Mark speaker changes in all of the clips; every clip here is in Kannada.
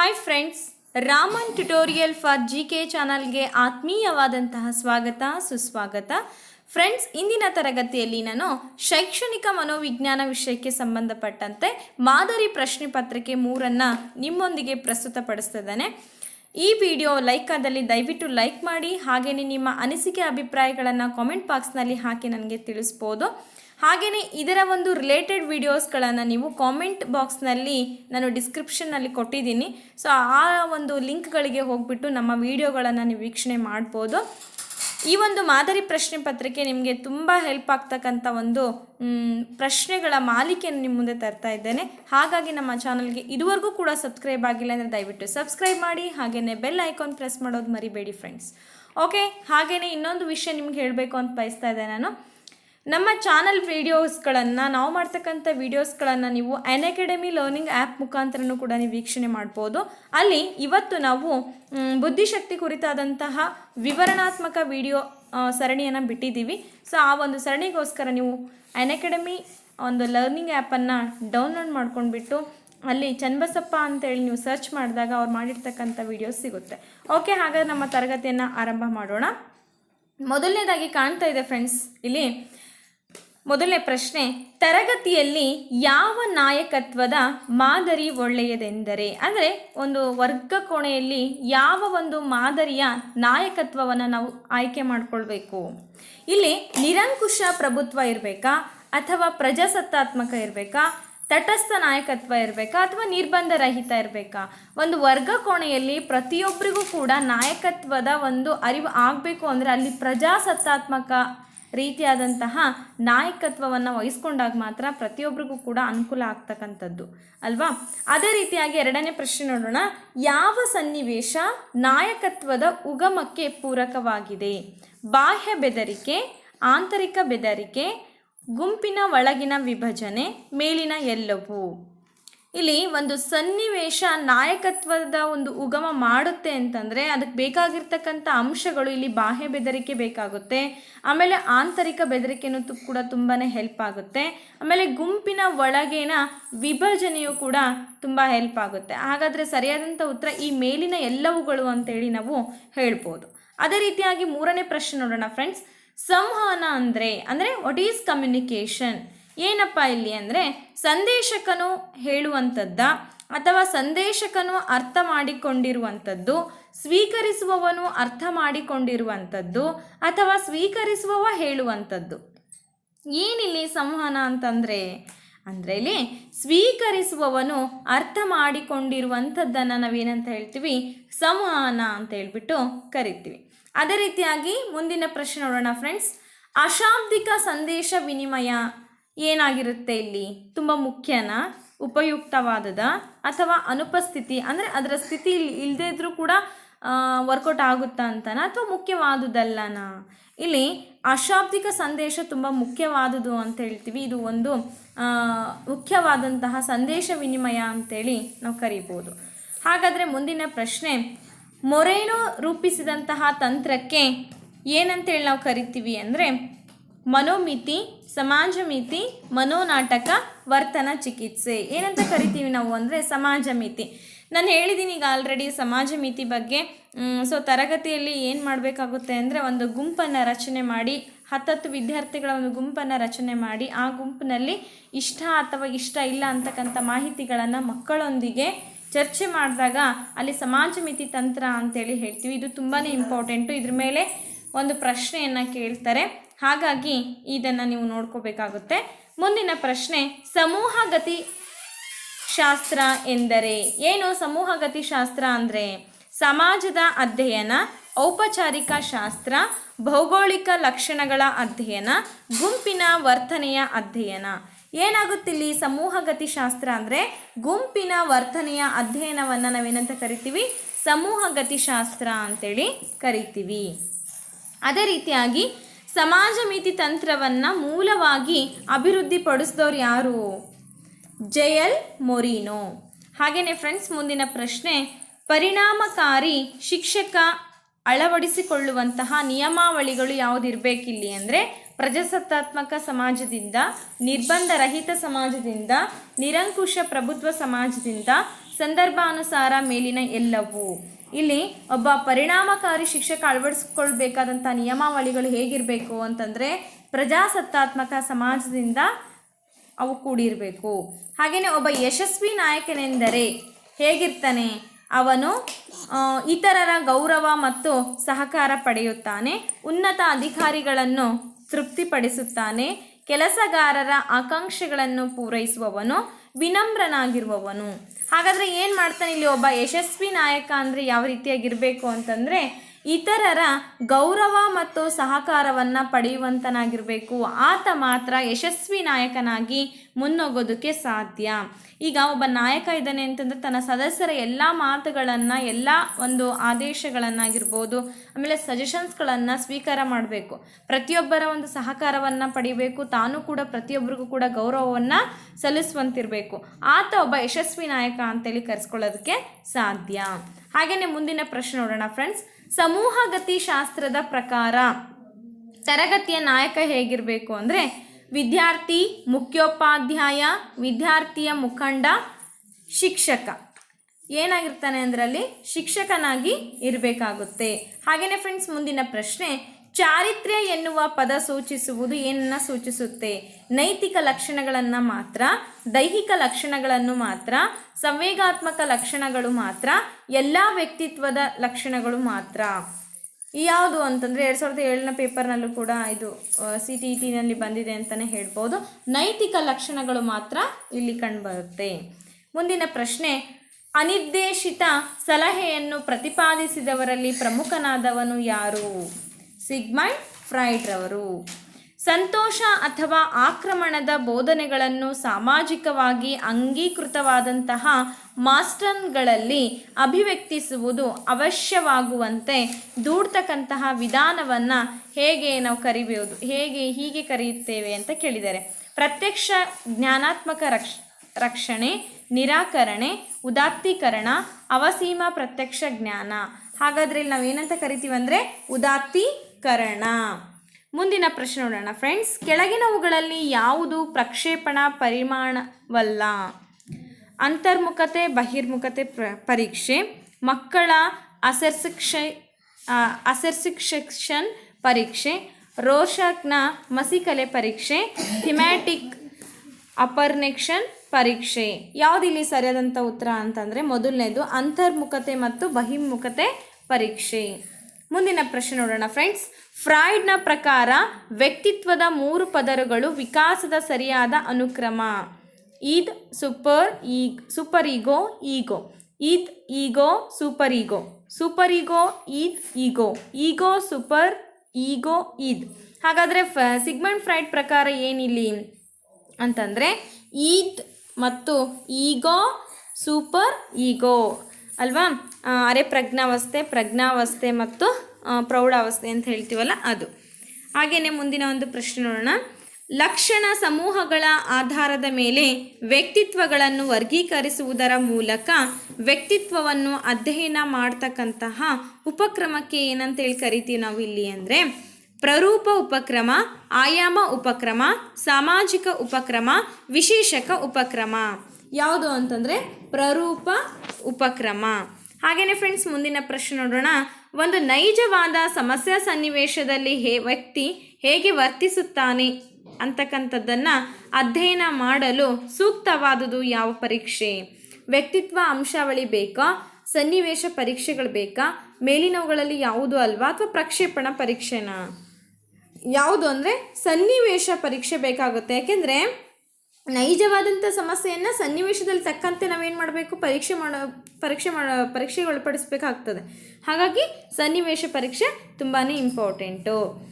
Speaker 1: Hi friends Raman tutorial for G K ಚಾನಲ್ಗೆ ಆತ್ಮೀಯವಾದಂತಹ ಸ್ವಾಗತ, ಸುಸ್ವಾಗತ. ಫ್ರೆಂಡ್ಸ್ ಇಂದಿನ ತರಗತಿಯಲ್ಲಿ ನಾನು ಶೈಕ್ಷಣಿಕ ಮನೋವಿಜ್ಞಾನ ವಿಷಯಕ್ಕೆ ಸಂಬಂಧಪಟ್ಟಂತೆ ಮಾದರಿ ಪ್ರಶ್ನೆ ಪತ್ರಿಕೆ ಮೂರನ್ನು ನಿಮ್ಮೊಂದಿಗೆ ಪ್ರಸ್ತುತಪಡಿಸ್ತಿದ್ದೇನೆ. ಈ ವಿಡಿಯೋ ಲೈಕ್ ಆದಲ್ಲಿ ದಯವಿಟ್ಟು ಲೈಕ್ ಮಾಡಿ ಹಾಗೆಯೇ ನಿಮ್ಮ ಅನಿಸಿಕೆ, ಅಭಿಪ್ರಾಯಗಳನ್ನು ಕಾಮೆಂಟ್ ಬಾಕ್ಸ್ನಲ್ಲಿ ಹಾಕಿ ನನಗೆ ತಿಳಿಸ್ಬೋದು. ಹಾಗೆಯೇ ಇದರ ಒಂದು ರಿಲೇಟೆಡ್ ವಿಡಿಯೋಸ್ಗಳನ್ನು ನೀವು ಕಾಮೆಂಟ್ ಬಾಕ್ಸ್ನಲ್ಲಿ ನಾನು ಡಿಸ್ಕ್ರಿಪ್ಷನ್ನಲ್ಲಿ ಕೊಟ್ಟಿದ್ದೀನಿ. ಸೊ ಆ ಒಂದು ಲಿಂಕ್ಗಳಿಗೆ ಹೋಗ್ಬಿಟ್ಟು ನಮ್ಮ ವಿಡಿಯೋಗಳನ್ನು ನೀವು ವೀಕ್ಷಣೆ ಮಾಡ್ಬೋದು. ಈ ಒಂದು ಮಾದರಿ ಪ್ರಶ್ನೆ ಪತ್ರಿಕೆ ನಿಮಗೆ ತುಂಬ ಹೆಲ್ಪ್ ಆಗ್ತಕ್ಕಂಥ ಒಂದು ಪ್ರಶ್ನೆಗಳ ಮಾಲಿಕೆಯನ್ನು ನಿಮ್ಮ ಮುಂದೆ ತರ್ತಾ ಇದ್ದೇನೆ. ಹಾಗಾಗಿ ನಮ್ಮ ಚಾನಲ್ಗೆ ಇದುವರೆಗೂ ಕೂಡ ಸಬ್ಸ್ಕ್ರೈಬ್ ಆಗಿಲ್ಲ ಅಂದರೆ ದಯವಿಟ್ಟು ಸಬ್ಸ್ಕ್ರೈಬ್ ಮಾಡಿ ಹಾಗೆಯೇ ಬೆಲ್ ಐಕಾನ್ ಪ್ರೆಸ್ ಮಾಡೋದು ಮರಿಬೇಡಿ ಫ್ರೆಂಡ್ಸ್ ಓಕೆ ಹಾಗೆಯೇ ಇನ್ನೊಂದು ವಿಷಯ ನಿಮ್ಗೆ ಹೇಳಬೇಕು ಅಂತ ಬಯಸ್ತಾ ಇದ್ದೆ ನಾನು. ನಮ್ಮ ಚಾನಲ್ ವೀಡಿಯೋಸ್ಗಳನ್ನು, ನಾವು ಮಾಡ್ತಕ್ಕಂಥ ವೀಡಿಯೋಸ್ಗಳನ್ನು ನೀವು ಎನ್ ಅಕಾಡೆಮಿ ಲರ್ನಿಂಗ್ ಆ್ಯಪ್ ಮುಖಾಂತರನೂ ಕೂಡ ನೀವು ವೀಕ್ಷಣೆ ಮಾಡ್ಬೋದು. ಅಲ್ಲಿ ಇವತ್ತು ನಾವು ಬುದ್ಧಿಶಕ್ತಿ ಕುರಿತಾದಂತಹ ವಿವರಣಾತ್ಮಕ ವಿಡಿಯೋ ಸರಣಿಯನ್ನು ಬಿಟ್ಟಿದ್ದೀವಿ. ಸೊ, ಆ ಒಂದು ಸರಣಿಗೋಸ್ಕರ ನೀವು ಎನ್ ಅಕಾಡೆಮಿ ಒಂದು ಲರ್ನಿಂಗ್ ಆ್ಯಪನ್ನು ಡೌನ್ಲೋಡ್ ಮಾಡ್ಕೊಂಡ್ಬಿಟ್ಟು, ಅಲ್ಲಿ ಚನ್ನಬಸಪ್ಪ ಅಂತೇಳಿ ನೀವು ಸರ್ಚ್ ಮಾಡಿದಾಗ ಅವ್ರು ಮಾಡಿರ್ತಕ್ಕಂಥ ವಿಡಿಯೋಸ್ ಸಿಗುತ್ತೆ. ಓಕೆ ಹಾಗಾದ್ರೆ ನಮ್ಮ ತರಗತಿಯನ್ನು ಆರಂಭ ಮಾಡೋಣ. ಮೊದಲನೇದಾಗಿ ಕಾಣ್ತಾ ಇದೆ ಫ್ರೆಂಡ್ಸ್ ಇಲ್ಲಿ ಮೊದಲನೇ ಪ್ರಶ್ನೆ, ತರಗತಿಯಲ್ಲಿ ಯಾವ ನಾಯಕತ್ವದ ಮಾದರಿ ಒಳ್ಳೆಯದೆಂದರೆ? ಅಂದರೆ ಒಂದು ವರ್ಗ ಕೋಣೆಯಲ್ಲಿ ಯಾವ ಒಂದು ಮಾದರಿಯ ನಾಯಕತ್ವವನ್ನು ನಾವು ಆಯ್ಕೆ ಮಾಡಿಕೊಳ್ಬೇಕು? ಇಲ್ಲಿ ನಿರಂಕುಶ ಪ್ರಭುತ್ವ ಇರಬೇಕಾ? ಅಥವಾ ಪ್ರಜಾಸತ್ತಾತ್ಮಕ ಇರಬೇಕಾ? ತಟಸ್ಥ ನಾಯಕತ್ವ ಇರಬೇಕಾ? ಅಥವಾ ನಿರ್ಬಂಧ ರಹಿತ ಇರಬೇಕಾ? ಒಂದು ವರ್ಗ ಕೋಣೆಯಲ್ಲಿ ಪ್ರತಿಯೊಬ್ಬರಿಗೂ ಕೂಡ ನಾಯಕತ್ವದ ಒಂದು ಅರಿವು ಆಗಬೇಕು ಅಂದರೆ ಅಲ್ಲಿ ಪ್ರಜಾಸತ್ತಾತ್ಮಕ ರೀತಿಯಾದಂತಹ ನಾಯಕತ್ವವನ್ನು ವಹಿಸ್ಕೊಂಡಾಗ ಮಾತ್ರ ಪ್ರತಿಯೊಬ್ಬರಿಗೂ ಕೂಡ ಅನುಕೂಲ ಆಗ್ತಕ್ಕಂಥದ್ದು, ಅಲ್ವಾ? ಅದೇ ರೀತಿಯಾಗಿ ಎರಡನೇ ಪ್ರಶ್ನೆ ನೋಡೋಣ. ಯಾವ ಸನ್ನಿವೇಶ ನಾಯಕತ್ವದ ಉಗಮಕ್ಕೆ ಪೂರಕವಾಗಿದೆ? ಬಾಹ್ಯ ಬೆದರಿಕೆ, ಆಂತರಿಕ ಬೆದರಿಕೆ, ಗುಂಪಿನ ಒಳಗಿನ ವಿಭಜನೆ, ಮೇಲಿನ ಎಲ್ಲವೂ. ಇಲ್ಲಿ ಒಂದು ಸನ್ನಿವೇಶ, ನಾಯಕತ್ವದ ಒಂದು ಉಗಮ ಮಾಡುತ್ತೆ ಅಂತಂದರೆ ಅದಕ್ಕೆ ಬೇಕಾಗಿರ್ತಕ್ಕಂಥ ಅಂಶಗಳು ಇಲ್ಲಿ ಬಾಹ್ಯ ಬೆದರಿಕೆ ಬೇಕಾಗುತ್ತೆ. ಆಮೇಲೆ ಆಂತರಿಕ ಬೆದರಿಕೆನೂ ಕೂಡ ತುಂಬಾ ಹೆಲ್ಪ್ ಆಗುತ್ತೆ. ಆಮೇಲೆ ಗುಂಪಿನ ಒಳಗೇನ ವಿಭಜನೆಯು ಕೂಡ ತುಂಬ ಹೆಲ್ಪ್ ಆಗುತ್ತೆ. ಹಾಗಾದರೆ ಸರಿಯಾದಂಥ ಉತ್ತರ ಈ ಮೇಲಿನ ಎಲ್ಲವುಗಳು ಅಂತೇಳಿ ನಾವು ಹೇಳ್ಬೋದು. ಅದೇ ರೀತಿಯಾಗಿ ಮೂರನೇ ಪ್ರಶ್ನೆ ನೋಡೋಣ ಫ್ರೆಂಡ್ಸ್ ಸಂವಹನ ಅಂದರೆ ಅಂದರೆ ವಾಟ್ ಈಸ್ ಕಮ್ಯುನಿಕೇಷನ್ ಏನಪ್ಪ ಇಲ್ಲಿ ಅಂದರೆ ಸಂದೇಶಕನು ಹೇಳುವಂಥದ್ದ ಅಥವಾ ಸಂದೇಶಕನು ಅರ್ಥ ಮಾಡಿಕೊಂಡಿರುವಂಥದ್ದು, ಸ್ವೀಕರಿಸುವವನು ಅರ್ಥ ಮಾಡಿಕೊಂಡಿರುವಂಥದ್ದು ಅಥವಾ ಸ್ವೀಕರಿಸುವವ ಹೇಳುವಂಥದ್ದು. ಏನಿಲ್ಲಿ ಸಂವಹನ ಅಂತಂದರೆ? ಅಂದರೆ ಇಲ್ಲಿ ಸ್ವೀಕರಿಸುವವನು ಅರ್ಥ ಮಾಡಿಕೊಂಡಿರುವಂಥದ್ದನ್ನು ನಾವೇನಂತ ಹೇಳ್ತೀವಿ? ಸಂವಹನ ಅಂತ ಹೇಳ್ಬಿಟ್ಟು ಕರಿತೀವಿ. ಅದೇ ರೀತಿಯಾಗಿ ಮುಂದಿನ ಪ್ರಶ್ನೆ ನೋಡೋಣ ಫ್ರೆಂಡ್ಸ್ ಅಶಾಬ್ದಿಕ ಸಂದೇಶ ವಿನಿಮಯ ಏನಾಗಿರುತ್ತೆ ಇಲ್ಲಿ? ತುಂಬ ಮುಖ್ಯನಾ? ಉಪಯುಕ್ತವಾದದ ಅಥವಾ ಅನುಪಸ್ಥಿತಿ? ಅಂದರೆ ಅದರ ಸ್ಥಿತಿ ಇಲ್ಲದೇ ಇದ್ದರೂ ಕೂಡ ವರ್ಕೌಟ್ ಆಗುತ್ತಾ ಅಂತನ ಅಥವಾ ಮುಖ್ಯವಾದುದಲ್ಲನಾ? ಇಲ್ಲಿ ಅಶಾಬ್ದಿಕ ಸಂದೇಶ ತುಂಬ ಮುಖ್ಯವಾದುದು ಅಂತ ಹೇಳ್ತೀವಿ. ಇದು ಒಂದು ಮುಖ್ಯವಾದಂತಹ ಸಂದೇಶ ವಿನಿಮಯ ಅಂತೇಳಿ ನಾವು ಕರಿಬೋದು. ಹಾಗಾದರೆ ಮುಂದಿನ ಪ್ರಶ್ನೆ, ಮೊರೇನೋ ರೂಪಿಸಿದಂತಹ ತಂತ್ರಕ್ಕೆ ಏನಂತೇಳಿ ನಾವು ಕರಿತೀವಿ ಅಂದರೆ ಮನೋಮಿತಿ ಸಮಾಜ ಮಿತಿ ಮನೋನಾಟಕ, ವರ್ತನ ಚಿಕಿತ್ಸೆ. ಏನಂತ ಕರಿತೀವಿ ನಾವು ಅಂದರೆ ಸಮಾಜ ಮಿತಿ ನಾನು ಹೇಳಿದ್ದೀನಿ ಈಗ ಆಲ್ರೆಡಿ ಸಮಾಜ ಮಿತಿ ಬಗ್ಗೆ ಸೊ ತರಗತಿಯಲ್ಲಿ ಏನು ಮಾಡಬೇಕಾಗುತ್ತೆ ಅಂದರೆ ಒಂದು ಗುಂಪನ್ನು ರಚನೆ ಮಾಡಿ, ಹತ್ತತ್ತು ವಿದ್ಯಾರ್ಥಿಗಳ ಒಂದು ಗುಂಪನ್ನು ರಚನೆ ಮಾಡಿ, ಆ ಗುಂಪಿನಲ್ಲಿ ಇಷ್ಟ ಅಥವಾ ಇಷ್ಟ ಇಲ್ಲ ಅಂತಕ್ಕಂಥ ಮಾಹಿತಿಗಳನ್ನು ಮಕ್ಕಳೊಂದಿಗೆ ಚರ್ಚೆ ಮಾಡಿದಾಗ ಅಲ್ಲಿ ಸಮಾಜ ಮಿತಿ ತಂತ್ರ ಅಂತೇಳಿ ಹೇಳ್ತೀವಿ. ಇದು ತುಂಬಾ ಇಂಪಾರ್ಟೆಂಟು ಇದ್ರ ಮೇಲೆ ಒಂದು ಪ್ರಶ್ನೆಯನ್ನು ಕೇಳ್ತಾರೆ. ಹಾಗಾಗಿ ಇದನ್ನು ನೀವು ನೋಡ್ಕೋಬೇಕಾಗುತ್ತೆ. ಮುಂದಿನ ಪ್ರಶ್ನೆ, ಸಮೂಹಗತಿ ಶಾಸ್ತ್ರ ಎಂದರೆ ಏನು? ಸಮೂಹಗತಿ ಗತಿಶಾಸ್ತ್ರ ಅಂದರೆ ಸಮಾಜದ ಅಧ್ಯಯನ, ಔಪಚಾರಿಕ ಶಾಸ್ತ್ರ, ಭೌಗೋಳಿಕ ಲಕ್ಷಣಗಳ ಅಧ್ಯಯನ, ಗುಂಪಿನ ವರ್ತನೆಯ ಅಧ್ಯಯನ. ಏನಾಗುತ್ತಿಲ್ಲಿ ಸಮೂಹಗತಿ ಗತಿಶಾಸ್ತ್ರ ಅಂದರೆ ಗುಂಪಿನ ವರ್ತನೆಯ ಅಧ್ಯಯನವನ್ನು ನಾವೇನಂತ ಕರಿತೀವಿ? ಸಮೂಹಗತಿ ಗತಿಶಾಸ್ತ್ರ ಅಂತೇಳಿ ಕರಿತೀವಿ. ಅದೇ ರೀತಿಯಾಗಿ ಸಮಾಜ ಮಿತಿ ತಂತ್ರವನ್ನು ಮೂಲವಾಗಿ ಅಭಿವೃದ್ಧಿಪಡಿಸಿದವ್ರು ಯಾರು? ಜಯಲ್ ಮೊರಿನೋ. ಹಾಗೆಯೇ ಫ್ರೆಂಡ್ಸ್ ಮುಂದಿನ ಪ್ರಶ್ನೆ, ಪರಿಣಾಮಕಾರಿ ಶಿಕ್ಷಕ ಅಳವಡಿಸಿಕೊಳ್ಳುವಂತಹ ನಿಯಮಾವಳಿಗಳು ಯಾವುದಿರಬೇಕಿಲ್ಲಿ ಅಂದರೆ ಪ್ರಜಾಸತ್ತಾತ್ಮಕ ಸಮಾಜದಿಂದ ನಿರ್ಬಂಧ ರಹಿತ ಸಮಾಜದಿಂದ, ನಿರಂಕುಶ ಪ್ರಭುತ್ವ ಸಮಾಜದಿಂದ, ಸಂದರ್ಭಾನುಸಾರ ಮೇಲಿನ ಎಲ್ಲವು. ಇಲ್ಲಿ ಒಬ್ಬ ಪರಿಣಾಮಕಾರಿ ಶಿಕ್ಷಕ ಅಳವಡಿಸ್ಕೊಳ್ಬೇಕಾದಂಥ ನಿಯಮಾವಳಿಗಳು ಹೇಗಿರಬೇಕು ಅಂತಂದರೆ ಪ್ರಜಾಸತ್ತಾತ್ಮಕ ಸಮಾಜದಿಂದ ಅವು ಕೂಡಿರಬೇಕು. ಹಾಗೆಯೇ ಒಬ್ಬ ಯಶಸ್ವಿ ನಾಯಕನೆಂದರೆ ಹೇಗಿರ್ತಾನೆ? ಅವನು ಇತರರ ಗೌರವ ಮತ್ತು ಸಹಕಾರ ಪಡೆಯುತ್ತಾನೆ, ಉನ್ನತ ಅಧಿಕಾರಿಗಳನ್ನು ತೃಪ್ತಿಪಡಿಸುತ್ತಾನೆ, ಕೆಲಸಗಾರರ ಆಕಾಂಕ್ಷೆಗಳನ್ನು ಪೂರೈಸುವವನು ವಿನಮ್ರನಾಗಿರುವವನು. ಹಾಗಾದರೆ ಏನು ಮಾಡ್ತಾನೆ ಇಲ್ಲಿ ಒಬ್ಬ ಯಶಸ್ವಿ ನಾಯಕ ಅಂದರೆ ಯಾವ ರೀತಿಯಾಗಿರಬೇಕು ಅಂತಂದರೆ ಇತರರ ಗೌರವ ಮತ್ತು ಸಹಕಾರವನ್ನು ಪಡೆಯುವಂತನಾಗಿರಬೇಕು. ಆತ ಮಾತ್ರ ಯಶಸ್ವಿ ನಾಯಕನಾಗಿ ಮುನ್ನೋಗೋದಕ್ಕೆ ಸಾಧ್ಯ. ಈಗ ಒಬ್ಬ ನಾಯಕ ಇದ್ದಾನೆ ಅಂತಂದರೆ ತನ್ನ ಸದಸ್ಯರ ಎಲ್ಲ ಮಾತುಗಳನ್ನು, ಎಲ್ಲ ಒಂದು ಆದೇಶಗಳನ್ನಾಗಿರ್ಬೋದು, ಆಮೇಲೆ ಸಜೆಷನ್ಸ್ಗಳನ್ನು ಸ್ವೀಕಾರ ಮಾಡಬೇಕು. ಪ್ರತಿಯೊಬ್ಬರ ಒಂದು ಸಹಕಾರವನ್ನು ಪಡಿಬೇಕು, ತಾನು ಕೂಡ ಪ್ರತಿಯೊಬ್ಬರಿಗೂ ಕೂಡ ಗೌರವವನ್ನು ಸಲ್ಲಿಸುವಂತಿರಬೇಕು. ಆತ ಒಬ್ಬ ಯಶಸ್ವಿ ನಾಯಕ ಅಂತೇಳಿ ಕರೆಸ್ಕೊಳ್ಳೋದಕ್ಕೆ ಸಾಧ್ಯ. ಹಾಗೆಯೇ ಮುಂದಿನ ಪ್ರಶ್ನೆ ನೋಡೋಣ ಫ್ರೆಂಡ್ಸ್ ಸಮೂಹಗತಿ ಶಾಸ್ತ್ರದ ಪ್ರಕಾರ ತರಗತಿಯ ನಾಯಕ ಹೇಗಿರಬೇಕು ಅಂದರೆ ವಿದ್ಯಾರ್ಥಿ, ಮುಖ್ಯೋಪಾಧ್ಯಾಯ, ವಿದ್ಯಾರ್ಥಿಯ ಮುಖಂಡ, ಶಿಕ್ಷಕ. ಏನಾಗಿರ್ತಾನೆ ಅಲ್ಲಿ ಶಿಕ್ಷಕನಾಗಿ ಇರಬೇಕಾಗುತ್ತೆ. ಹಾಗೆಯೇ ಫ್ರೆಂಡ್ಸ್ ಮುಂದಿನ ಪ್ರಶ್ನೆ ಚಾರಿತ್ರ್ಯ ಎನ್ನುವ ಪದ ಸೂಚಿಸುವುದು ಏನನ್ನ ಸೂಚಿಸುತ್ತೆ? ನೈತಿಕ ಲಕ್ಷಣಗಳನ್ನು ಮಾತ್ರ, ದೈಹಿಕ ಲಕ್ಷಣಗಳನ್ನು ಮಾತ್ರ, ಸಂವೇಗಾತ್ಮಕ ಲಕ್ಷಣಗಳು ಮಾತ್ರ, ಎಲ್ಲ ವ್ಯಕ್ತಿತ್ವದ ಲಕ್ಷಣಗಳು ಮಾತ್ರ. ಯಾವುದು ಅಂತಂದರೆ ಎರಡು ಸಾವಿರದ ಏಳನೇ ಪೇಪರ್ನಲ್ಲೂ ಕೂಡ ಇದು ಸಿ ಟಿ ಟಿನಲ್ಲಿ ಬಂದಿದೆ ಅಂತಲೇ ಹೇಳ್ಬೋದು. ನೈತಿಕ ಲಕ್ಷಣಗಳು ಮಾತ್ರ ಇಲ್ಲಿ ಕಂಡುಬರುತ್ತೆ. ಮುಂದಿನ ಪ್ರಶ್ನೆ, ಅನಿರ್ದೇಶಿತ ಸಲಹೆಯನ್ನು ಪ್ರತಿಪಾದಿಸಿದವರಲ್ಲಿ ಪ್ರಮುಖನಾದವನು ಯಾರು? ಸಿಗ್ಮಂಡ್ ಫ್ರೈಡ್ರವರು. ಸಂತೋಷ ಅಥವಾ ಆಕ್ರಮಣದ ಬೋಧನೆಗಳನ್ನು ಸಾಮಾಜಿಕವಾಗಿ ಅಂಗೀಕೃತವಾದಂತಹ ಮಾಸ್ಟರ್ನ್ಗಳಲ್ಲಿ ಅಭಿವ್ಯಕ್ತಿಸುವುದು ಅವಶ್ಯವಾಗುವಂತೆ ದೂಡ್ತಕ್ಕಂತಹ ವಿಧಾನವನ್ನು ಹೇಗೆ ನಾವು ಕರಿಬೋದು, ಹೇಗೆ ಹೀಗೆ ಕರೆಯುತ್ತೇವೆ ಅಂತ ಕೇಳಿದ್ದಾರೆ. ಪ್ರತ್ಯಕ್ಷ ಜ್ಞಾನಾತ್ಮಕ ರಕ್ಷ, ರಕ್ಷಣೆ, ನಿರಾಕರಣೆ, ಉದಾತ್ತೀಕರಣ, ಅವಸೀಮ ಪ್ರತ್ಯಕ್ಷ ಜ್ಞಾನ. ಹಾಗಾದ್ರೆ ಇಲ್ಲಿ ನಾವೇನಂತ ಕರಿತೀವಿ ಅಂದರೆ ಉದಾತ್ತೀಕರಣ ಮುಂದಿನ ಪ್ರಶ್ನೆ ನೋಡೋಣ. ಫ್ರೆಂಡ್ಸ್, ಕೆಳಗಿನವುಗಳಲ್ಲಿ ಯಾವುದು ಪ್ರಕ್ಷೇಪಣ ಪರಿಮಾಣವಲ್ಲ? ಅಂತರ್ಮುಖತೆ, ಬಹಿರ್ಮುಖತೆ ಪ್ರ, ಪರೀಕ್ಷೆ. ಮಕ್ಕಳ ಅಸರ್ಸಿಕ್ಷ ಅಸರ್ಸಿಕ್ಷನ್ ಪರೀಕ್ಷೆ. ರೋಷಕ್ನ ಮಸಿಕಲೆ ಪರೀಕ್ಷೆ. ಥಿಮ್ಯಾಟಿಕ್ ಅಪರ್ನೆಕ್ಷನ್ ಪರೀಕ್ಷೆ. ಯಾವುದಿಲ್ಲಿ ಸರಿಯಾದಂಥ ಉತ್ತರ ಅಂತಂದರೆ ಮೊದಲನೇದು ಅಂತರ್ಮುಖತೆ ಮತ್ತು ಬಹಿರ್ಮುಖತೆ ಪರೀಕ್ಷೆ. ಮುಂದಿನ ಪ್ರಶ್ನೆ ನೋಡೋಣ ಫ್ರೆಂಡ್ಸ್ ಫ್ರಾಯ್ಡ್ನ ಪ್ರಕಾರ ವ್ಯಕ್ತಿತ್ವದ ಮೂರು ಪದರಗಳು ವಿಕಾಸದ ಸರಿಯಾದ ಅನುಕ್ರಮ. Id super ego super ego ego id ego super ego super ego id ego ego super ego id ಹಾಗಾದರೆ ಫ ಸಿಗ್ಮೆಂಟ್ ಫ್ರೈಡ್ ಪ್ರಕಾರ ಏನಿಲ್ಲಿ? ಅಂತಂದರೆ ಈದ್ ಮತ್ತು ಈಗೋ ಸೂಪರ್ ಈಗೋ ಅಲ್ವಾ? ಅರೆ ಪ್ರಜ್ಞಾವಸ್ಥೆ ಪ್ರಜ್ಞಾವಸ್ಥೆ ಮತ್ತು ಪ್ರೌಢಾವಸ್ಥೆ ಅಂತ ಹೇಳ್ತೀವಲ್ಲ ಅದು. ಹಾಗೆಯೇ ಮುಂದಿನ ಒಂದು ಪ್ರಶ್ನೆ ನೋಡೋಣ. ಲಕ್ಷಣ ಸಮೂಹಗಳ ಆಧಾರದ ಮೇಲೆ ವ್ಯಕ್ತಿತ್ವಗಳನ್ನು ವರ್ಗೀಕರಿಸುವುದರ ಮೂಲಕ ವ್ಯಕ್ತಿತ್ವವನ್ನು ಅಧ್ಯಯನ ಮಾಡ್ತಕ್ಕಂತಹ ಉಪಕ್ರಮಕ್ಕೆ ಏನಂತ ಹೇಳಿ ಕರಿತೀವಿ ನಾವು ಇಲ್ಲಿ ಅಂದರೆ ಪ್ರರೂಪ ಉಪಕ್ರಮ, ಆಯಾಮ ಉಪಕ್ರಮ, ಸಾಮಾಜಿಕ ಉಪಕ್ರಮ, ವಿಶೇಷಕ ಉಪಕ್ರಮ. ಯಾವುದು ಅಂತಂದರೆ ಪ್ರರೂಪ ಉಪಕ್ರಮ. ಹಾಗೆಯೇ ಫ್ರೆಂಡ್ಸ್ ಮುಂದಿನ ಪ್ರಶ್ನೆ ನೋಡೋಣ. ಒಂದು ನೈಜವಾದ ಸಮಸ್ಯೆ ಸನ್ನಿವೇಶದಲ್ಲಿ ಹೇ, ವ್ಯಕ್ತಿ ಹೇಗೆ ವರ್ತಿಸುತ್ತಾನೆ ಅಂತಕ್ಕಂಥದ್ದನ್ನು ಅಧ್ಯಯನ ಮಾಡಲು ಸೂಕ್ತವಾದುದು ಯಾವ ಪರೀಕ್ಷೆ? ವ್ಯಕ್ತಿತ್ವ ಅಂಶಾವಳಿ ಬೇಕಾ? ಸನ್ನಿವೇಶ ಪರೀಕ್ಷೆಗಳು ಬೇಕಾ? ಮೇಲಿನವುಗಳಲ್ಲಿ ಯಾವುದು ಅಲ್ವಾ ಅಥವಾ ಪ್ರಕ್ಷೇಪಣ ಪರೀಕ್ಷೆನಾ? ಯಾವುದು ಅಂದರೆ ಸನ್ನಿವೇಶ ಪರೀಕ್ಷೆ ಬೇಕಾಗುತ್ತೆ. ಯಾಕೆಂದರೆ ನೈಜವಾದಂಥ ಸಮಸ್ಯೆಯನ್ನು ಸನ್ನಿವೇಶದಲ್ಲಿ ತಕ್ಕಂತೆ ನಾವೇನು ಮಾಡಬೇಕು? ಪರೀಕ್ಷೆ ಮಾಡೋ ಪರೀಕ್ಷೆ ಮಾಡೋ ಪರೀಕ್ಷೆಗೆ ಒಳಪಡಿಸ್ಬೇಕಾಗ್ತದೆ ಹಾಗಾಗಿ ಸನ್ನಿವೇಶ ಪರೀಕ್ಷೆ ತುಂಬಾ ಇಂಪಾರ್ಟೆಂಟು.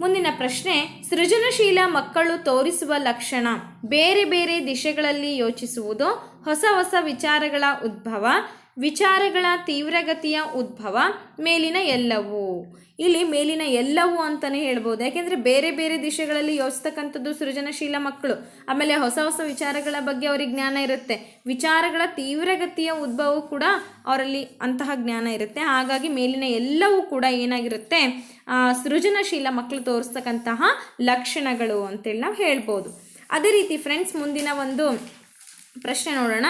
Speaker 1: ಮುಂದಿನ ಪ್ರಶ್ನೆ, ಸೃಜನಶೀಲ ಮಕ್ಕಳು ತೋರಿಸುವ ಲಕ್ಷಣ, ಬೇರೆ ಬೇರೆ ದಿಶೆಗಳಲ್ಲಿ ಯೋಚಿಸುವುದು, ಹೊಸ ಹೊಸ ವಿಚಾರಗಳ ಉದ್ಭವ, ವಿಚಾರಗಳ ತೀವ್ರಗತಿಯ ಉದ್ಭವ, ಮೇಲಿನ ಎಲ್ಲವೂ. ಇಲ್ಲಿ ಮೇಲಿನ ಎಲ್ಲವೂ ಅಂತಲೇ ಹೇಳ್ಬೋದು. ಯಾಕೆಂದರೆ ಬೇರೆ ಬೇರೆ ದಿಶೆಗಳಲ್ಲಿ ಯೋಚಿಸ್ತಕ್ಕಂಥದ್ದು ಸೃಜನಶೀಲ ಮಕ್ಕಳು. ಆಮೇಲೆ ಹೊಸ ಹೊಸ ವಿಚಾರಗಳ ಬಗ್ಗೆ ಅವರಿಗೆ ಜ್ಞಾನ ಇರುತ್ತೆ. ವಿಚಾರಗಳ ತೀವ್ರಗತಿಯ ಉದ್ಭವವು ಕೂಡ ಅವರಲ್ಲಿ ಅಂತಹ ಜ್ಞಾನ ಇರುತ್ತೆ. ಹಾಗಾಗಿ ಮೇಲಿನ ಎಲ್ಲವೂ ಕೂಡ ಏನಾಗಿರುತ್ತೆ? ಸೃಜನಶೀಲ ಮಕ್ಕಳು ತೋರಿಸ್ತಕ್ಕಂತಹ ಲಕ್ಷಣಗಳು ಅಂತೇಳಿ ನಾವು ಹೇಳ್ಬೋದು. ಅದೇ ರೀತಿ ಫ್ರೆಂಡ್ಸ್ ಮುಂದಿನ ಒಂದು ಪ್ರಶ್ನೆ ನೋಡೋಣ.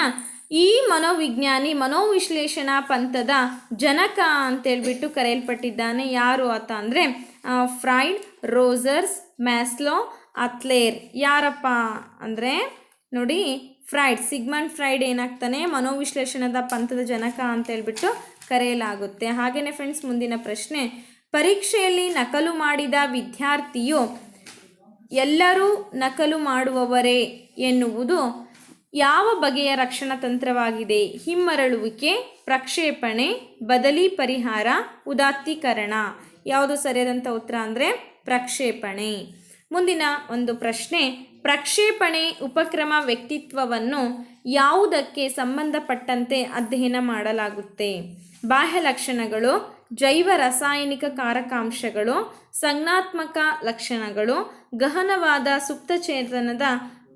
Speaker 1: ಈ ಮನೋವಿಜ್ಞಾನಿ, ಮನೋವಿಶ್ಲೇಷಣಾ ಪಂಥದ ಜನಕ ಅಂತೇಳ್ಬಿಟ್ಟು ಕರೆಯಲ್ಪಟ್ಟಿದ್ದಾನೆ ಯಾರು ಆತ ಅಂದರೆ ಫ್ರೈಡ್ ರೋಸರ್ಸ್ ಮ್ಯಾಸ್ಲೋ ಅತ್ಲೇರ್. ಯಾರಪ್ಪ ಅಂದರೆ, ನೋಡಿ ಫ್ರೈಡ್ ಸಿಗ್ಮಂಡ್ ಫ್ರೈಡ್ ಏನಾಗ್ತಾನೆ? ಮನೋವಿಶ್ಲೇಷಣದ ಪಂಥದ ಜನಕ ಅಂತ ಹೇಳ್ಬಿಟ್ಟು ಕರೆಯಲಾಗುತ್ತೆ. ಹಾಗೆಯೇ ಫ್ರೆಂಡ್ಸ್ ಮುಂದಿನ ಪ್ರಶ್ನೆ. ಪರೀಕ್ಷೆಯಲ್ಲಿ ನಕಲು ಮಾಡಿದ ವಿದ್ಯಾರ್ಥಿಯು ಎಲ್ಲರೂ ನಕಲು ಮಾಡುವವರೇ ಎನ್ನುವುದು ಯಾವ ಬಗೆಯ ರಕ್ಷಣಾ ತಂತ್ರವಾಗಿದೆ? ಹಿಮ್ಮರಳುವಿಕೆ, ಪ್ರಕ್ಷೇಪಣೆ, ಬದಲಿ ಪರಿಹಾರ, ಉದಾತ್ತೀಕರಣ. ಯಾವುದು ಸರಿಯಾದಂಥ ಉತ್ತರ ಅಂದರೆ ಪ್ರಕ್ಷೇಪಣೆ. ಮುಂದಿನ ಒಂದು ಪ್ರಶ್ನೆ, ಪ್ರಕ್ಷೇಪಣೆ ಉಪಕ್ರಮ ವ್ಯಕ್ತಿತ್ವವನ್ನು ಯಾವುದಕ್ಕೆ ಸಂಬಂಧಪಟ್ಟಂತೆ ಅಧ್ಯಯನ ಮಾಡಲಾಗುತ್ತೆ? ಬಾಹ್ಯ ಲಕ್ಷಣಗಳು, ಜೈವ ರಾಸಾಯನಿಕ ಕಾರಕಾಂಶಗಳು, ಸಂಜ್ಞಾತ್ಮಕ ಲಕ್ಷಣಗಳು, ಗಹನವಾದ ಸುಪ್ತಚೇತನದ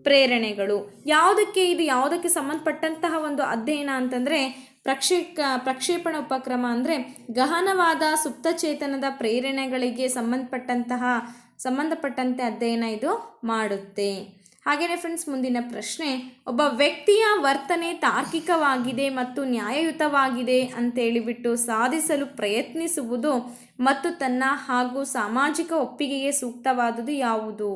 Speaker 1: ಪ್ರೇರಣೆಗಳು. ಯಾವುದಕ್ಕೆ ಇದು ಯಾವುದಕ್ಕೆ ಸಂಬಂಧಪಟ್ಟಂತಹ ಒಂದು ಅಧ್ಯಯನ ಅಂತಂದರೆ, ಪ್ರಕ್ಷೇಕ, ಪ್ರಕ್ಷೇಪಣ ಉಪಕ್ರಮ ಅಂದರೆ ಗಹನವಾದ ಸುಪ್ತಚೇತನದ ಪ್ರೇರಣೆಗಳಿಗೆ ಸಂಬಂಧಪಟ್ಟಂತಹ, ಸಂಬಂಧಪಟ್ಟಂತೆ ಅಧ್ಯಯನ ಇದು ಮಾಡುತ್ತೆ. ಹಾಗೆಯೇ ಫ್ರೆಂಡ್ಸ್ ಮುಂದಿನ ಪ್ರಶ್ನೆ, ಒಬ್ಬ ವ್ಯಕ್ತಿಯ ವರ್ತನೆ ತಾರ್ಕಿಕವಾಗಿದೆ ಮತ್ತು ನ್ಯಾಯಯುತವಾಗಿದೆ ಅಂತೇಳಿಬಿಟ್ಟು ಸಾಧಿಸಲು ಪ್ರಯತ್ನಿಸುವುದು ಮತ್ತು ತನ್ನ ಹಾಗೂ ಸಾಮಾಜಿಕ ಒಪ್ಪಿಗೆಗೆ ಸೂಕ್ತವಾದುದು ಯಾವುದು?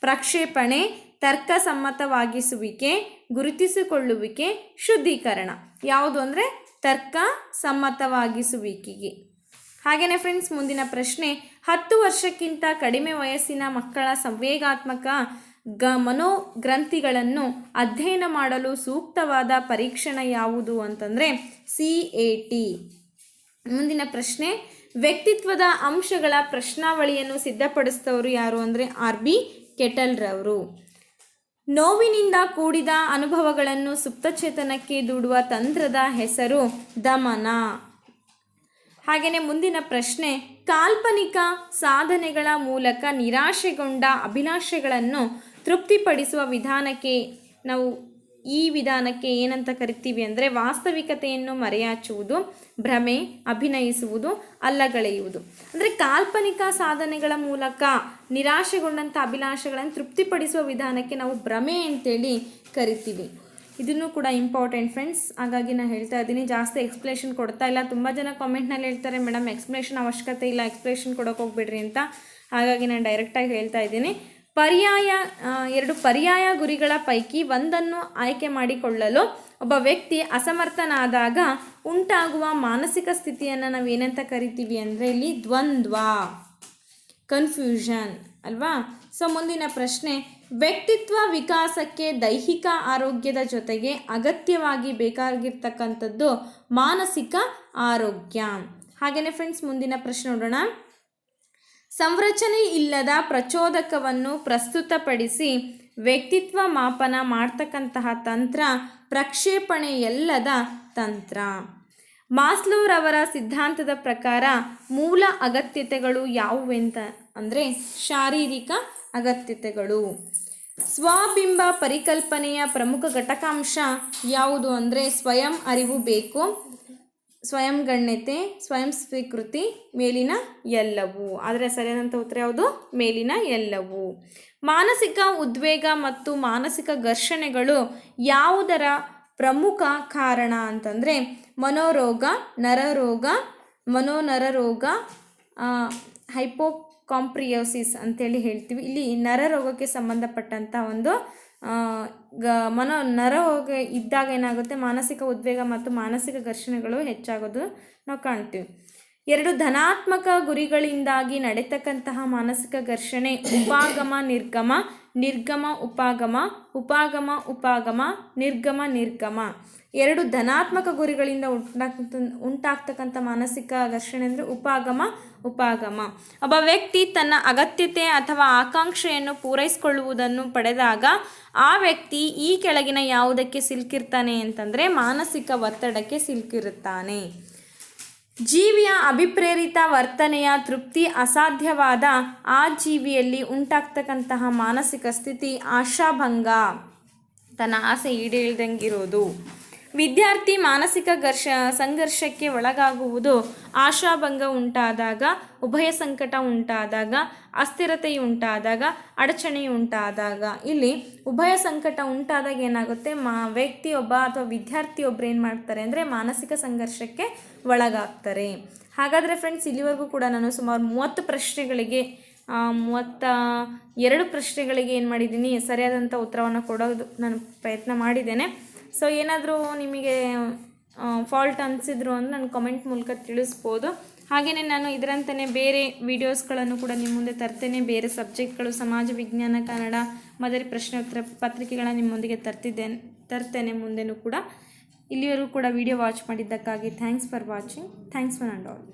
Speaker 1: ಪ್ರಕ್ಷೇಪಣೆ ತರ್ಕಸಮ್ಮತವಾಗಿಸುವಿಕೆ, ಗುರುತಿಸಿಕೊಳ್ಳುವಿಕೆ, ಶುದ್ಧೀಕರಣ. ಯಾವುದು ಅಂದರೆ ತರ್ಕ ಸಮ್ಮತವಾಗಿಸುವಿಕೆಗೆ ಹಾಗೆಯೇ ಫ್ರೆಂಡ್ಸ್ ಮುಂದಿನ ಪ್ರಶ್ನೆ, ಹತ್ತು ವರ್ಷಕ್ಕಿಂತ ಕಡಿಮೆ ವಯಸ್ಸಿನ ಮಕ್ಕಳ ಸಂವೇಗಾತ್ಮಕ ಗ ಮನೋಗ್ರಂಥಿಗಳನ್ನು ಅಧ್ಯಯನ ಮಾಡಲು ಸೂಕ್ತವಾದ ಪರೀಕ್ಷಣ ಯಾವುದು ಅಂತಂದರೆ ಸಿ ಎ ಟಿ ಮುಂದಿನ ಪ್ರಶ್ನೆ, ವ್ಯಕ್ತಿತ್ವದ ಅಂಶಗಳ ಪ್ರಶ್ನಾವಳಿಯನ್ನು ಸಿದ್ಧಪಡಿಸಿದವರು ಯಾರು ಅಂದರೆ ಆರ್ ಬಿ ಕೆಟಲ್ರವರು. ನೋವಿನಿಂದ ಕೂಡಿದ ಅನುಭವಗಳನ್ನು ಸುಪ್ತಚೇತನಕ್ಕೆ ದೂಡುವ ತಂತ್ರದ ಹೆಸರು ದಮನ. ಹಾಗೆಯೇ ಮುಂದಿನ ಪ್ರಶ್ನೆ, ಕಾಲ್ಪನಿಕ ಸಾಧನೆಗಳ ಮೂಲಕ ನಿರಾಶೆಗೊಂಡ ಅಭಿಲಾಷೆಗಳನ್ನು ತೃಪ್ತಿಪಡಿಸುವ ವಿಧಾನಕ್ಕೆ ನಾವು ಈ ವಿಧಾನಕ್ಕೆ ಏನಂತ ಕರಿತೀವಿ ಅಂದರೆ ವಾಸ್ತವಿಕತೆಯನ್ನು ಮರೆಯಾಚುವುದು, ಭ್ರಮೆ ಅಭಿನಯಿಸುವುದು, ಅಲ್ಲಗಳೆಯುವುದು. ಅಂದರೆ ಕಾಲ್ಪನಿಕ ಸಾಧನೆಗಳ ಮೂಲಕ ನಿರಾಶೆಗೊಂಡಂಥ ಅಭಿಲಾಷೆಗಳನ್ನು ತೃಪ್ತಿಪಡಿಸುವ ವಿಧಾನಕ್ಕೆ ನಾವು ಭ್ರಮೆ ಅಂತೇಳಿ ಕರಿತೀವಿ. ಇದನ್ನು ಕೂಡ ಇಂಪಾರ್ಟೆಂಟ್ ಫ್ರೆಂಡ್ಸ್ ಹಾಗಾಗಿ ನಾನು ಹೇಳ್ತಾ ಇದ್ದೀನಿ, ಜಾಸ್ತಿ ಎಕ್ಸ್ಪ್ಲೇಷನ್ ಕೊಡ್ತಾ ಇಲ್ಲ. ತುಂಬ ಜನ ಕಾಮೆಂಟ್ನಲ್ಲಿ ಹೇಳ್ತಾರೆ, ಮೇಡಮ್ ಎಕ್ಸ್ಪ್ಲೇಷನ್ ಅವಶ್ಯಕತೆ ಇಲ್ಲ ಎಕ್ಸ್ಪ್ಲೇಷನ್ ಕೊಡೋಕೆ ಹೋಗ್ಬೇಡ್ರಿ ಅಂತ. ಹಾಗಾಗಿ ನಾನು ಡೈರೆಕ್ಟಾಗಿ ಹೇಳ್ತಾ ಇದ್ದೀನಿ. ಪರ್ಯಾಯ ಎರಡು ಪರ್ಯಾಯ ಗುರಿಗಳ ಪೈಕಿ ಒಂದನ್ನು ಆಯ್ಕೆ ಮಾಡಿಕೊಳ್ಳಲು ಒಬ್ಬ ವ್ಯಕ್ತಿ ಅಸಮರ್ಥನಾದಾಗ ಉಂಟಾಗುವ ಮಾನಸಿಕ ಸ್ಥಿತಿಯನ್ನು ನಾವು ಏನಂತ ಕರಿತೀವಿ ಅಂದರೆ ಇಲ್ಲಿ ದ್ವಂದ್ವ ಕನ್ಫ್ಯೂಷನ್ ಅಲ್ವಾ? ಸೊ ಮುಂದಿನ ಪ್ರಶ್ನೆ, ವ್ಯಕ್ತಿತ್ವ ವಿಕಾಸಕ್ಕೆ ದೈಹಿಕ ಆರೋಗ್ಯದ ಜೊತೆಗೆ ಅಗತ್ಯವಾಗಿ ಬೇಕಾಗಿರ್ತಕ್ಕಂಥದ್ದು ಮಾನಸಿಕ ಆರೋಗ್ಯ. ಹಾಗೆಯೇ ಫ್ರೆಂಡ್ಸ್ ಮುಂದಿನ ಪ್ರಶ್ನೆ ನೋಡೋಣ. ಸಂರಚನೆ ಇಲ್ಲದ ಪ್ರಚೋದಕವನ್ನು ಪ್ರಸ್ತುತಪಡಿಸಿ ವ್ಯಕ್ತಿತ್ವ ಮಾಪನ ಮಾಡ್ತಕ್ಕಂತಹ ತಂತ್ರ ಪ್ರಕ್ಷೇಪಣೆಯಲ್ಲದ ತಂತ್ರ. ಮಾಸ್ಲೋರವರ ಸಿದ್ಧಾಂತದ ಪ್ರಕಾರ ಮೂಲ ಅಗತ್ಯತೆಗಳು ಯಾವುವೆಂತ ಅಂದರೆ ಶಾರೀರಿಕ ಅಗತ್ಯತೆಗಳು. ಸ್ವಬಿಂಬ ಪರಿಕಲ್ಪನೆಯ ಪ್ರಮುಖ ಘಟಕಾಂಶ ಯಾವುದು ಅಂದರೆ ಸ್ವಯಂ ಅರಿವು ಬೇಕು ಸ್ವಯಂ ಗಣ್ಯತೆ, ಸ್ವಯಂ ಸ್ವೀಕೃತಿ, ಮೇಲಿನ ಎಲ್ಲವು. ಆದರೆ ಸರಿಯಾದಂಥ ಉತ್ತರ ಯಾವುದು? ಮೇಲಿನ ಎಲ್ಲವು. ಮಾನಸಿಕ ಉದ್ವೇಗ ಮತ್ತು ಮಾನಸಿಕ ಘರ್ಷಣೆಗಳು ಯಾವುದರ ಪ್ರಮುಖ ಕಾರಣ ಅಂತಂದರೆ ಮನೋರೋಗ, ನರರೋಗ, ಮನೋನರರೋಗ ಹೈಪೋಕಾಂಪ್ರಿಯೋಸಿಸ್ ಅಂತೇಳಿ ಹೇಳ್ತೀವಿ. ಇಲ್ಲಿ ನರರೋಗಕ್ಕೆ ಸಂಬಂಧಪಟ್ಟಂಥ ಒಂದು ಗ, ಮನೋ, ನರರೋಗ ಇದ್ದಾಗ ಏನಾಗುತ್ತೆ? ಮಾನಸಿಕ ಉದ್ವೇಗ ಮತ್ತು ಮಾನಸಿಕ ಘರ್ಷಣೆಗಳು ಹೆಚ್ಚಾಗೋದು ನಾವು ಕಾಣ್ತೀವಿ. ಎರಡು ಧನಾತ್ಮಕ ಗುರಿಗಳಿಂದಾಗಿ ನಡೆತಕ್ಕಂತಹ ಮಾನಸಿಕ ಘರ್ಷಣೆ, ಉಪಾಗಮ, ನಿರ್ಗಮ ನಿರ್ಗಮ, ಉಪಾಗಮ ಉಪಾಗಮ ಉಪಾಗಮ, ನಿರ್ಗಮ ನಿರ್ಗಮ. ಎರಡು ಧನಾತ್ಮಕ ಗುರಿಗಳಿಂದ ಉಂಟಾಗ್ತ, ಉಂಟಾಗ್ತಕ್ಕಂಥ ಮಾನಸಿಕ ಘರ್ಷಣೆ ಅಂದರೆ ಉಪಾಗಮ ಉಪಾಗಮ. ಒಬ್ಬ ವ್ಯಕ್ತಿ ತನ್ನ ಅಗತ್ಯತೆ ಅಥವಾ ಆಕಾಂಕ್ಷೆಯನ್ನು ಪೂರೈಸಿಕೊಳ್ಳುವುದನ್ನು ಪಡೆದಾಗ ಆ ವ್ಯಕ್ತಿ ಈ ಕೆಳಗಿನ ಯಾವುದಕ್ಕೆ ಸಿಲುಕಿರ್ತಾನೆ ಅಂತಂದರೆ ಮಾನಸಿಕ ಒತ್ತಡಕ್ಕೆ ಸಿಲುಕಿರುತ್ತಾನೆ. ಜೀವಿಯ ಅಭಿಪ್ರೇರಿತ ವರ್ತನೆಯ ತೃಪ್ತಿ ಅಸಾಧ್ಯವಾದ ಆ ಜೀವಿಯಲ್ಲಿ ಉಂಟಾಗ್ತಕ್ಕಂತಹ ಮಾನಸಿಕ ಸ್ಥಿತಿ ಆಶಾಭಂಗ. ತನ್ನ ಆಸೆ ಈಡೇಳ್ದಂಗಿರೋದು ವಿದ್ಯಾರ್ಥಿ ಮಾನಸಿಕ ಘರ್ಷ, ಸಂಘರ್ಷಕ್ಕೆ ಒಳಗಾಗುವುದು, ಆಶಾಭಂಗ ಉಂಟಾದಾಗ, ಉಭಯ ಸಂಕಟ ಉಂಟಾದಾಗ, ಅಸ್ಥಿರತೆ ಉಂಟಾದಾಗ, ಅಡಚಣೆ ಉಂಟಾದಾಗ. ಇಲ್ಲಿ ಉಭಯ ಸಂಕಟ ಉಂಟಾದಾಗ ಏನಾಗುತ್ತೆ? ಮಾ, ವ್ಯಕ್ತಿಯೊಬ್ಬ ಅಥವಾ ವಿದ್ಯಾರ್ಥಿಯೊಬ್ಬರು ಏನು ಮಾಡ್ತಾರೆ ಅಂದರೆ ಮಾನಸಿಕ ಸಂಘರ್ಷಕ್ಕೆ ಒಳಗಾಗ್ತಾರೆ. ಹಾಗಾದರೆ ಫ್ರೆಂಡ್ಸ್ ಇಲ್ಲಿವರೆಗೂ ಕೂಡ ನಾನು ಸುಮಾರು ಮೂವತ್ತು ಪ್ರಶ್ನೆಗಳಿಗೆ ಮೂವತ್ತ ಎರಡು ಪ್ರಶ್ನೆಗಳಿಗೆ ಏನು ಮಾಡಿದ್ದೀನಿ ಸರಿಯಾದಂಥ ಉತ್ತರವನ್ನು ಕೊಡೋದು ನಾನು ಪ್ರಯತ್ನ ಮಾಡಿದ್ದೇನೆ. ಸೊ ಏನಾದರೂ ನಿಮಗೆ ಫಾಲ್ಟ್ ಅನಿಸಿದ್ರು ಅಂದರೆ ನಾನು ಕಮೆಂಟ್ ಮೂಲಕ ತಿಳಿಸ್ಬೋದು. ಹಾಗೆಯೇ ನಾನು ಇದರಂತೆ ಬೇರೆ ವಿಡಿಯೋಸ್ಗಳನ್ನು ಕೂಡ ನಿಮ್ಮ ಮುಂದೆ ತರ್ತೇನೆ. ಬೇರೆ ಸಬ್ಜೆಕ್ಟ್ಗಳು ಸಮಾಜ, ವಿಜ್ಞಾನ, ಕನ್ನಡ, ಮಾದರಿ ಪ್ರಶ್ನೋತ್ತರ ಪತ್ರಿಕೆಗಳನ್ನ ನಿಮ್ಮೊಂದಿಗೆ ತರ್ತಿದ್ದೇನೆ, ತರ್ತೇನೆ ಮುಂದೆನೂ ಕೂಡ. ಇಲ್ಲಿವರೆಗೂ ಕೂಡ ವಿಡಿಯೋ ವಾಚ್ ಮಾಡಿದ್ದಕ್ಕಾಗಿ thanks for watching thanks for and all